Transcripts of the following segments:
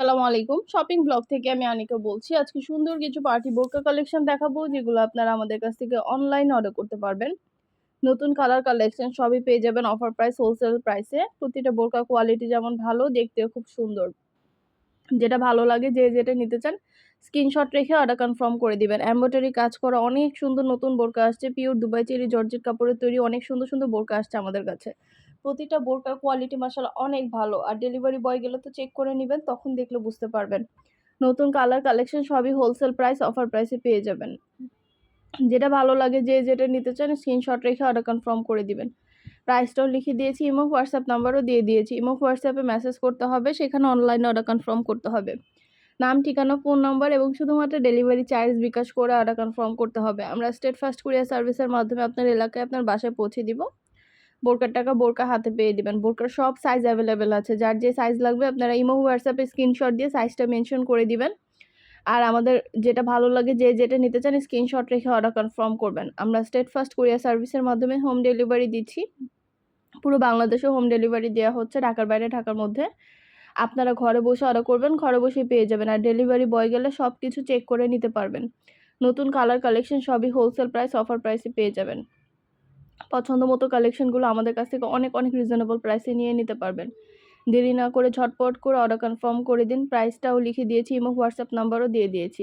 আসসালামু আলাইকুম। Shopping blog থেকে আমি আনিকা বলছি। আজকে সুন্দর কিছু পার্টি বোরকা কালেকশন দেখাবো, যেগুলো আপনারা আমাদের কাছ থেকে অনলাইন অর্ডার করতে পারবেন। নতুন কালার কালেকশন সবই পেয়ে যাবেন অফার প্রাইস হোলসেল প্রাইসে প্রতিটা বোরকা কোয়ালিটি যেমন ভালো, দেখতেও খুব সুন্দর। যেটা ভালো লাগে, যে যেটা নিতে চান স্ক্রিনশট রেখে অর্ডার কনফার্ম করে দিবেন। এম্ব্রয়ডারি কাজ করা অনেক সুন্দর নতুন বোরকা আসছে। পিওর দুবাই চেরি জর্জেট কাপড়ের তৈরি অনেক সুন্দর সুন্দর বোরকা আসছে আমাদের কাছে। প্রতিটা বোরকার কোয়ালিটি মাসাল অনেক ভালো। আর ডেলিভারি বয় গেলে তো চেক করে নেবেন, তখন দেখলে বুঝতে পারবেন। নতুন কালার কালেকশন সবই হোলসেল প্রাইস অফার প্রাইসে পেয়ে যাবেন। যেটা ভালো লাগে, যে যেটা নিতে চান স্ক্রিনশট রেখে অর্ডার কনফার্ম করে দিবেন। প্রাইসটাও লিখে দিয়েছি ইমো হোয়াটসঅ্যাপ নাম্বারও দিয়ে দিয়েছি। ইমো হোয়াটসঅ্যাপে মেসেজ করতে হবে, সেখানে অনলাইনে অর্ডার কনফার্ম করতে হবে। নাম, ঠিকানা ফোন নাম্বার এবং শুধুমাত্র ডেলিভারি চার্জ বিকাশ করে অর্ডার কনফার্ম করতে হবে। আমরা স্টেট ফার্স্ট কুরিয়ার সার্ভিসের মাধ্যমে আপনার এলাকায় আপনার বাসায় পৌঁছে দিব। বোরকার টাকা বোরকা হাতে পেয়ে দিবেন। বোরকার সব সাইজ অ্যাভেলেবেল আছে। যার যে সাইজ লাগবে আপনারা ইমো হোয়াটসঅ্যাপে স্ক্রিনশট দিয়ে সাইজটা মেনশন করে দিবেন। আর আমাদের যেটা ভালো লাগে যে যেটা নিতে চান স্ক্রিনশট রেখে অর্ডার কনফার্ম করবেন। আমরা স্টেট ফার্স্ট কুরিয়ার সার্ভিসের মাধ্যমে হোম ডেলিভারি দিচ্ছি। পুরো বাংলাদেশে হোম ডেলিভারি দেওয়া হচ্ছে ঢাকার বাইরে, ঢাকার মধ্যে। আপনারা ঘরে বসে অর্ডার করবেন, ঘরে বসেই পেয়ে যাবেন। আর ডেলিভারি বয় গেলে সব কিছু চেক করে নিতে পারবেন। নতুন কালার কালেকশন সবই হোলসেল প্রাইস অফার প্রাইসে পেয়ে যাবেন। পছন্দ মতো কালেকশনগুলো আমাদের কাছ থেকে অনেক অনেক রিজনেবল প্রাইসে নিয়ে নিতে পারবেন। দেরি না করে ঝটপট করে অর্ডার কনফার্ম করে দিন প্রাইসটাও লিখে দিয়েছি এবং হোয়াটসঅ্যাপ নাম্বারও দিয়ে দিয়েছি।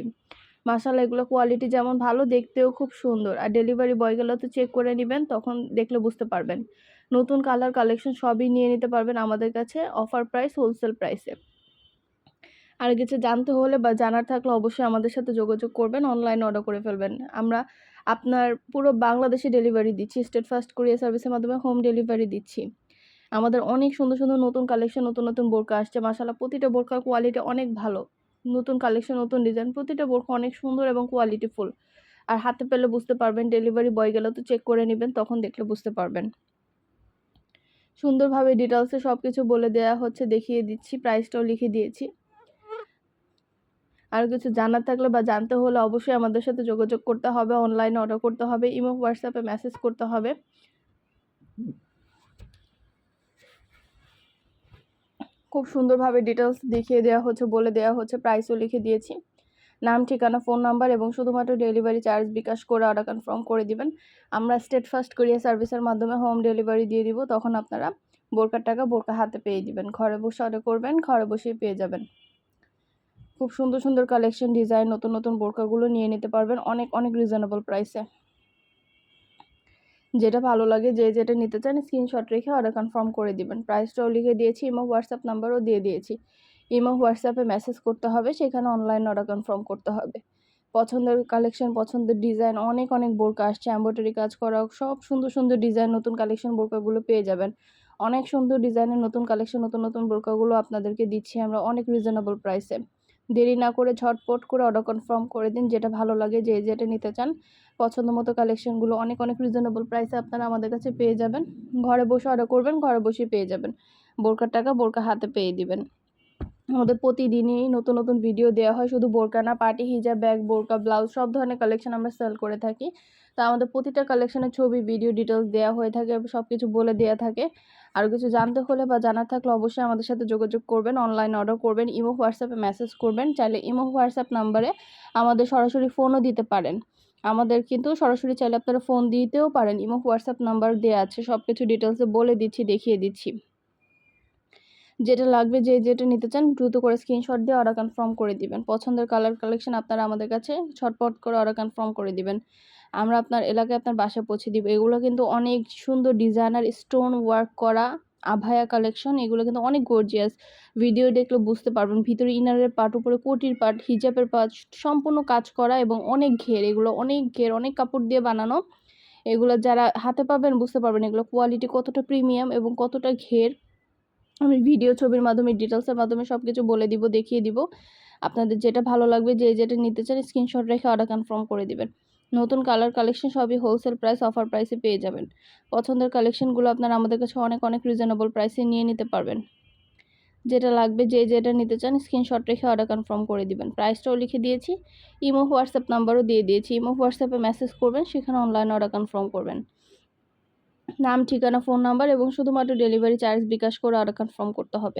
মাসালা এগুলো কোয়ালিটি যেমন ভালো, দেখতেও খুব সুন্দর। আর ডেলিভারি বয়গুলো তো চেক করে নেবেন, তখন দেখলে বুঝতে পারবেন। নতুন কালার কালেকশন সবই নিয়ে নিতে পারবেন আমাদের কাছে অফার প্রাইস হোলসেল প্রাইসে আর কিছু জানতে হলে বা জানার থাকলে অবশ্যই আমাদের সাথে যোগাযোগ করবেন অনলাইনে অর্ডার করে ফেলবেন। আমরা আপনার পুরো বাংলাদেশে ডেলিভারি দিচ্ছি স্টেট ফার্স্ট কুরিয়ার সার্ভিসের মাধ্যমে হোম ডেলিভারি দিচ্ছি। আমাদের অনেক সুন্দর সুন্দর নতুন কালেকশন নতুন নতুন বোরকা আসছে। মাসালা প্রতিটা বোরকার কোয়ালিটি অনেক ভালো। নতুন কালেকশন নতুন ডিজাইন প্রতিটা বোরকা অনেক সুন্দর এবং কোয়ালিটিফুল আর হাতে পেলে বুঝতে পারবেন ডেলিভারি বয় গেলে তো চেক করে নেবেন, তখন দেখলে বুঝতে পারবেন। সুন্দরভাবে ডিটেলসে সব কিছু বলে দেওয়া হচ্ছে, দেখিয়ে দিচ্ছি প্রাইসটাও লিখে দিয়েছি। আর কিছু জানার থাকলে বা জানতে হলে অবশ্যই আমাদের সাথে যোগাযোগ করতে হবে অনলাইনে অর্ডার করতে হবে ইমো হোয়াটসঅ্যাপে মেসেজ করতে হবে। খুব সুন্দরভাবে ডিটেলস দেখিয়ে দেওয়া হচ্ছে, বলে দেওয়া হচ্ছে প্রাইসও লিখে দিয়েছি। নাম, ঠিকানা ফোন নাম্বার এবং শুধুমাত্র ডেলিভারি চার্জ বিকাশ করে অর্ডার কনফার্ম করে দিবেন। আমরা স্টেট ফার্স্ট কুরিয়ার সার্ভিসের মাধ্যমে হোম ডেলিভারি দিয়ে দিব, তখন আপনারা বোরকার টাকা বোরকা হাতে পেয়ে দিবেন। ঘরে বসে অর্ডার করবেন, ঘরে বসেই পেয়ে যাবেন। খুব সুন্দর সুন্দর কালেকশন ডিজাইন নতুন নতুন বোরকাগুলো নিয়ে নিতে পারবেন অনেক অনেক রিজনেবল প্রাইসে যেটা ভালো লাগে, যে যেটা নিতে চান স্ক্রিনশট রেখে অর্ডার কনফার্ম করে দিবেন। প্রাইসটাও লিখে দিয়েছি ইমো হোয়াটসঅ্যাপ নাম্বারও দিয়ে দিয়েছি। ইমো হোয়াটসঅ্যাপে মেসেজ করতে হবে, সেখানে অনলাইন অর্ডার কনফার্ম করতে হবে। পছন্দের কালেকশন পছন্দের ডিজাইন অনেক অনেক বোরকা আসছে এম্ব্রয়ডারি কাজ করা সব সুন্দর সুন্দর ডিজাইন নতুন কালেকশন বোরকাগুলো পেয়ে যাবেন। অনেক সুন্দর ডিজাইনের নতুন কালেকশন নতুন নতুন বোরকাগুলো আপনাদেরকে দিচ্ছি আমরা অনেক রিজনেবল প্রাইসে দেরি না করে ঝটপট করে অর্ডার কনফার্ম করে দিন যেটা ভালো লাগে, যে যেটা নিতে চান। পছন্দ মতো কালেকশনগুলো অনেক অনেক রিজনেবল প্রাইসে আপনারা আমাদের কাছে পেয়ে যাবেন। ঘরে বসে অর্ডার করবেন, ঘরে বসে পেয়ে যাবেন। বোরকার টাকা বোরকা হাতে পেয়ে দিবেন। আমাদের প্রতিদিনই নতুন নতুন ভিডিও দেওয়া হয়। শুধু বোরকা না পার্টি হিজাব, ব্যাগ, বোরকা ব্লাউজ সব ধরনের কালেকশন আমরা সেল করে থাকি। তা আমাদের প্রতিটা কালেকশনের ছবি ভিডিও ডিটেলস দেওয়া হয়ে থাকে সব কিছু বলে দেওয়া থাকে। আর কিছু জানতে হলে বা জানার থাকলে অবশ্যই আমাদের সাথে যোগাযোগ করবেন অনলাইন অর্ডার করবেন, ইমো, হোয়াটসঅ্যাপে মেসেজ করবেন। চাইলে ইমো, হোয়াটসঅ্যাপ নাম্বারে আমাদের সরাসরি ফোনও দিতে পারেন। আমাদের কিন্তু সরাসরি চাইলে আপনারা ফোন দিতেও পারেন। ইমো, হোয়াটসঅ্যাপ নাম্বার দেওয়া আছে সব কিছু ডিটেলসে বলে দিচ্ছি, দেখিয়ে দিচ্ছি। যেটা লাগবে যে যেটা নিতে চান দ্রুত করে স্ক্রিনশট দিয়ে অর্ডার কনফার্ম করে দিবেন। পছন্দের কালার কালেকশন আপনারা আমাদের কাছে ছটপট করে অর্ডার কনফার্ম করে দিবেন। আমরা আপনার এলাকায় আপনার বাসায় পৌঁছে দিব। এগুলো কিন্তু অনেক সুন্দর ডিজাইনার স্টোন ওয়ার্ক করা আভায়া কালেকশন এগুলো কিন্তু অনেক গর্জিয়াস ভিডিও দেখলে বুঝতে পারবেন। ভিতরে ইনারের পাট উপরে কোটির পাট হিজাবের পাট সম্পূর্ণ কাজ করা এবং অনেক ঘের। এগুলো অনেক ঘের, অনেক কাপড় দিয়ে বানানো। এগুলো যারা হাতে পাবেন বুঝতে পারবেন এগুলো কোয়ালিটি কতটা প্রিমিয়াম এবং কতটা ঘের। আমি ভিডিও ছবির মাধ্যমে ডিটেলসের মাধ্যমে সব কিছু বলে দিব, দেখিয়ে দিব। আপনাদের যেটা ভালো লাগবে, যে যেটা নিতে চান স্ক্রিনশট রেখে অর্ডার কনফার্ম করে দিবেন। নতুন কালার কালেকশন সবই হোলসেল প্রাইস অফার প্রাইসে পেয়ে যাবেন। পছন্দের কালেকশনগুলো আপনারা আমাদের কাছে অনেক অনেক রিজনেবল প্রাইসে নিয়ে নিতে পারবেন। যেটা লাগবে, যে যেটা নিতে চান স্ক্রিনশট রেখে অর্ডার কনফার্ম করে দিবেন। প্রাইসটাও লিখে দিয়েছি ইমো হোয়াটসঅ্যাপ নাম্বারও দিয়ে দিয়েছি। ইমো হোয়াটসঅ্যাপে মেসেজ করবেন, সেখানে অনলাইন অর্ডার কনফার্ম করবেন। নাম ঠিকানা ফোন নাম্বার এবং শুধুমাত্র ডেলিভারি চার্জ বিকাশ করে অর্ডার কনফার্ম করতে হবে।